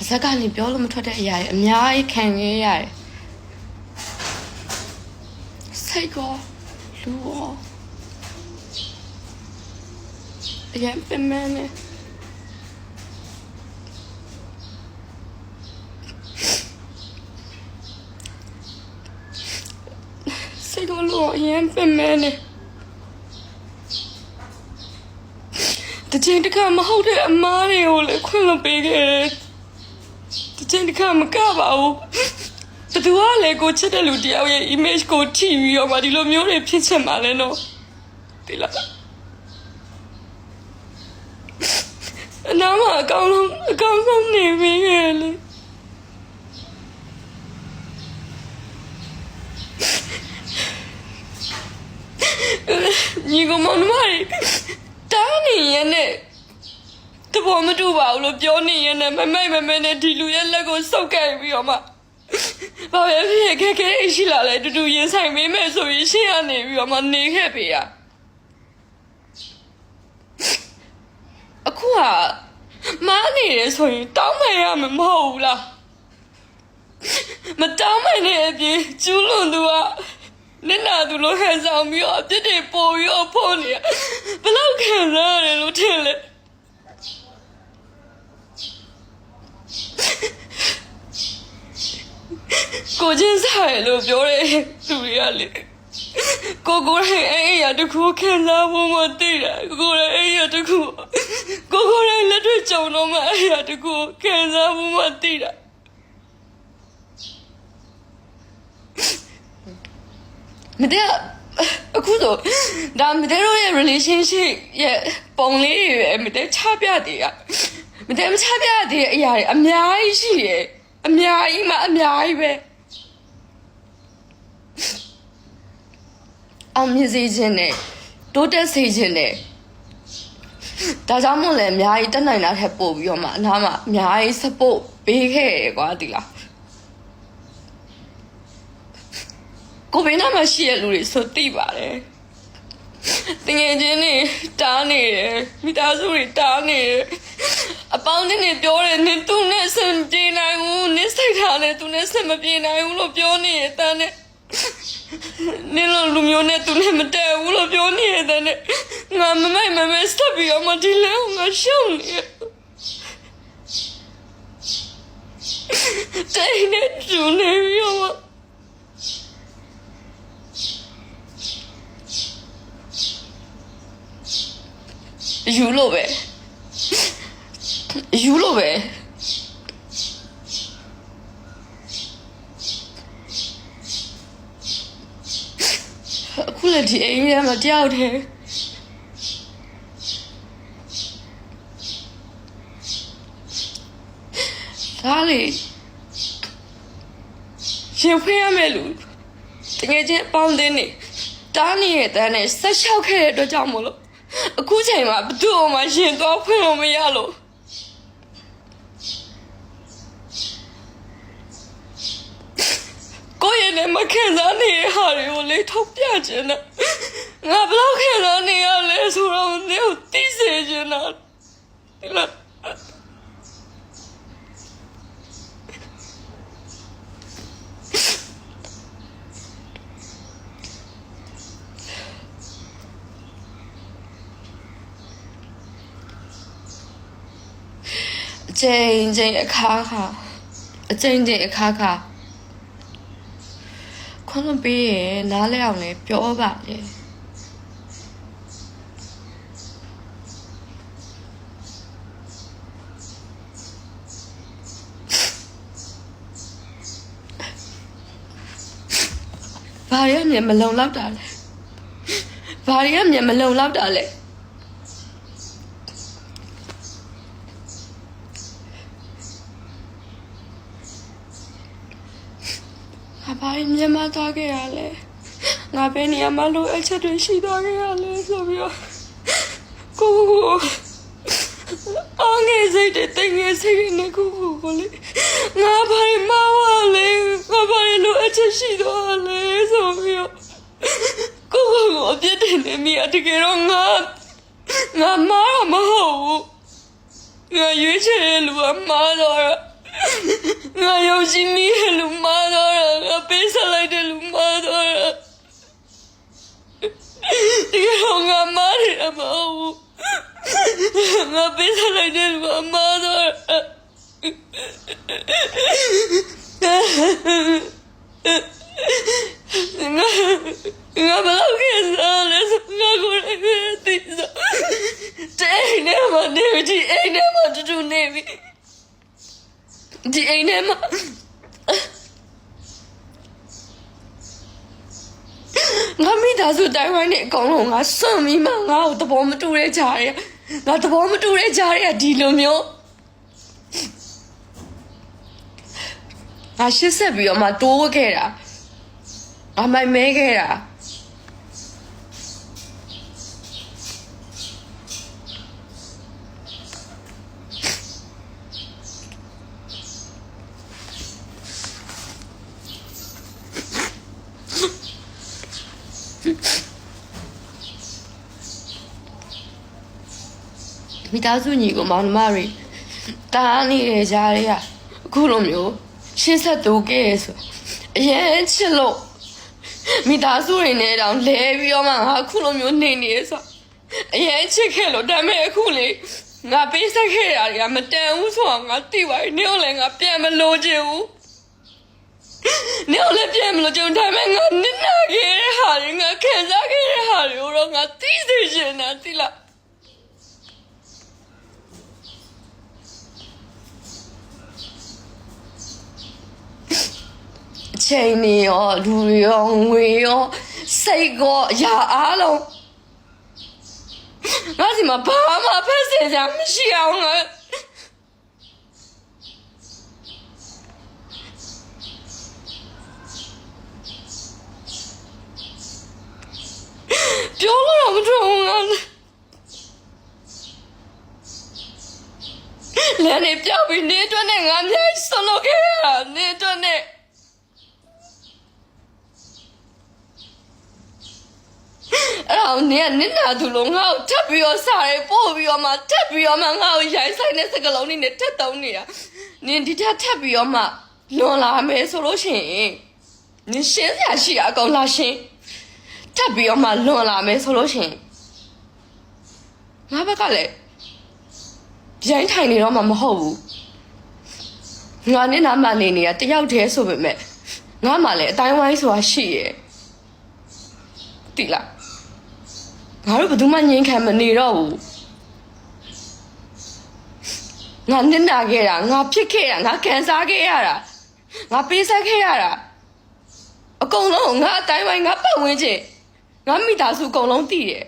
ပါဇက်ကနေပြောလို့မထွက်တဲ့အရာတွေအများကြီးခံခဲ့ရတယ်စိတ်ကောလူရောအရင်ပင်မနဲ့စိတ်ကောလူရောအရင်ပင်မနဲ့တချင်တခါမဟုတ်တဲ့အမားတွေကိုလည်းခွင့်မပေးခဲ့ တယ်တချင်တခါမကပါဘူးဘသူကလည်းကိုချစ်တဲ့လူတယောက်ရဲ့ image ကိုထိပြီးတော့မှဒီလိုမျိုးတွေဖြစ်ချင်ပါလဲနော်ဒီလားအနာမအကောင်လုံးအကောင်ဆုံးနေပြီရဲ့လေညီကောင်မမတွေတားနေရနဲ့တ ဘောမတူပါဘူးလို့ပြောနေရနဲ့မမိုက်မမဲနဲ့ဒီလူရဲ့လက်ကိုစုပ်ကိုက်ပြီးတော့မှဘာပဲဖြစ်ခဲ့ခဲ့ရှိလာလဲတူတူရင်ဆိုင်မေးမယ်ဆိုရင်ရှေ့ကနေပြီးတော့မှနေခဲ့ပေရအခုကမားနေရဆိုရင်တောင်းမရမှာမဟုတ်ဘူးလားမတောင်းမနဲ့အပြင်ကျူးလွန်သူကနင်နာသူလိုခံဆောင်ပြီးတော့အပြစ်တွေပို့ပြီးတော့ဖို့နေရဘယ်လောက်ခံစားရတယ်လို့ထင်လဲ ကိုချင်းဆိုင်လို့ပြောတဲ့သူတွေကလေကိုကိုရဲ့အဲ့အရာတစ်ခုခံစားဖို့မသိတာကိုရဲ့အဲ့အရာတစ်ခုကိုကိုရဲ့လက်တွေ့ကြုံတော့မှအဲ့အရာတစ်ခုခံစားဖို့မသိတာမတဲ့အခုဆိုဒါမတဲ့တို့ရဲ့ relationship ရဲ့ပုံလေးတွေပဲမတဲ့ချပြတည်ရမတဲ့မချပြတည်တဲ့အရာတွေအများကြီးရှိတယ်အများကြီးမှအများကြီးပဲ အောင်မြင်စေခြင်းနဲ့တိုးတက်စေခြင်းနဲ့ဒါကြောင့်မို့လဲအများကြီးတက်နိုင်တာထက်ပို့ပြီးတော့မှအနားမှာအများကြီး support ပေးခဲ့ရကွာဒီလားကိုဘေးနားမှာရှိတဲ့လူတွေဆိုသိပါတယ်တငယ်ချင်းတွေတားနေတယ်မိသားစုတွေတားနေတယ်အပေါင်းနဲ့ပြောတယ်နင်သူနဲ့ဆင်ပြေနိုင်ဘူးနင်စိတ်ထားနဲ့သူနဲ့ဆင်မပြေနိုင်ဘူးလို့ပြောနေတယ်တန်းနဲ့ နင်လိုလူမျိုးနဲ့သူနဲ့မတည့်ဘူးလို့ပြောနေတယ်တန်းနဲ့ငါမမိုက်မမဲစပ်ပြီးတော့မဒီလဲငါရှုံးနေတယ်တဲ့နဲ့ကျူနေပြီးတော့ယူလို့ပဲယူလို့ပဲအ ခုလည်းဒီအိမ်ထဲမှာတယောက်တည်းဒါလေရှင်ဖေးရမယ်လူတကယ်ချင်းအပေါင်းအသင်းနေတားနေတဲ့တန်းနဲ့ဆက်လျှောက်ခဲ့တဲ့အတွက်ကြောင့်မလို့အခုချိန်မှာဘယ်သူ့မှရှင်တော့ဖွင့်လို့မရလို့ ကိုယ့်ရဲ့နဲ့မခံစားနေတဲ့ဟာတွေကိုလေထုတ်ပြခြင်းနဲ့ငါဘယ်လောက်ခံစားနေရလဲဆိုတော့နေကိုသိစေခြင်းနဲ့ဒီလားအချိန်ချင်းအခါခါအချိန်ချင်းအခါခါ ခွင့်မပေးရင်နားလဲအောင်လဲပြောပါလေဘာရမြင်မလုံလောက်တာလဲဘာရမြင်မလုံလောက်တာလဲ ငါဘာရင်မြန်မာသွားခဲ့ရလဲငါဘယ်နေရာမှာလိုအပ်ချက်တွေရှိသွားခဲ့ရလဲဆိုပြီးတော့ကိုကိုအောင်ငယ်စိတ်တွေတိတ်ငယ်စိတ်တွေနဲ့ကိုကိုကိုလေငါဘာရင်မဝလဲငါဘာရင်လိုအပ်ချက်ရှိသွားလဲဆိုပြီးတော့ကိုကိုကိုအပြစ်တင်နေမိအတကယ်တော့ငါငါမားတော့မဟုတ်ဘူးငါရွေးချယ်တဲ့လူကမားတော့ ငါရုပ်ရှင်မီးရဲ့လူမတော့တာငါပေးဆက်လိုက်တဲ့လူမတော့တာဒီကောင်ငါမားတယ်မဟုတ်ဘူးငါပေးဆက်လိုက်တဲ့လူကမတော့တာငါငါဘယ်လောက်ခဲ့စားလဲဆိုငါကိုယ်လည်းပဲသိစားတဲ့အိမ်ထဲမှာနေပြီဒီအိမ်ထဲမှာတူတူနေပြီ ဒီအိမ်ထဲမှာငါမိသားစုတိုင်းဝိုင်းနဲ့အကောင်လုံးငါစွန့်ပြီးမှငါ့ကိုသဘောမတူတဲ့ကြားရငါသဘောမတူတဲ့ကြားရဒီလိုမျိုးငါရှစ်ဆက်ပြီးတော့မှတိုးခဲ့တာငါမိုက်မဲခဲ့တာ မိသားစုညီကိုမောင်နှမတွေတားနေတဲ့ကြားတွေကအခုလိုမျိုးရှင်းဆက်တူခဲ့ရဆိုအရင်ချစ်လို့မိသားစုတွေနဲ့တောင်လဲပြီးတော့မှငါအခုလိုမျိုးနေနေရဆိုအရင်ချစ်ခဲ့လို့ဒါပေမဲ့အခုလေငါပေးဆက်ခဲ့တာတွေကမတန်ဘူးဆိုတော့ငါသိပါပြီနေကိုလည်းငါပြန်မလို့ချင်ဘူး နေကိုလည်းပြန်မလို့ချင်ဘူးဒါပေမဲ့ငါနစ်နာခဲ့တဲ့ဟာတွေငါခံစားခဲ့တဲ့ဟာတွေကိုတော့ငါသိစေချင်တာသိလားအချိန်နေရောလူတွေရောငွေရောစိတ်ကောအရာအားလုံးငါစီမှာဘာမှဖက်စင်စရာမရှိအောင်ငါ ပြောလို့တော့မထွက်ဘူးငါလည်းနေပြောက်ပြီးနေအတွက်နဲ့ငါအများကြီးဆွလို့ခဲ့ရတာနေအတွက်နဲ့အဲ့တော့နင်ကနင့်နာသူလုံးငါ့ကိုထပ်ပြီးတော့စားရဲပို့ပြီးတော့မှထပ်ပြီးတော့မှငါ့ကိုရိုင်းဆိုင်တဲ့စကလုံးလေးနဲ့ထပ်တုံးနေတာနင်ဒီထက်ထပ်ပြီးတော့မှလွန်လာမယ်ဆိုလို့ရှိရင်နင်ရှင်းစရာရှိတာအကုန်လာရှင်း ထပ်ပြီးတော့မှလွန်လာမယ်ဆိုလို့ရှိရင်ငါဘက်ကလည်းရိုင်းထိုင်နေတော့မှမဟုတ်ဘူးငါနဲ့နာမနေနေတာတယောက်တည်းဆိုပေမဲ့ငါမှလည်းအတိုင်းဝိုင်းဆိုတာရှိရဲ့တိလားငါတို့ဘယ်သူမှငြင်းခံမနေတော့ဘူးငါနစ်နာခဲ့တာငါဖြစ်ခဲ့တာငါခံစားခဲ့ရတာငါပေးဆက်ခဲ့ရတာအကုန်လုံးငါအတိုင်းဝိုင်းငါပတ်ဝန်းကျင် ငါမိသားစုအကုန်လုံးတည်တယ်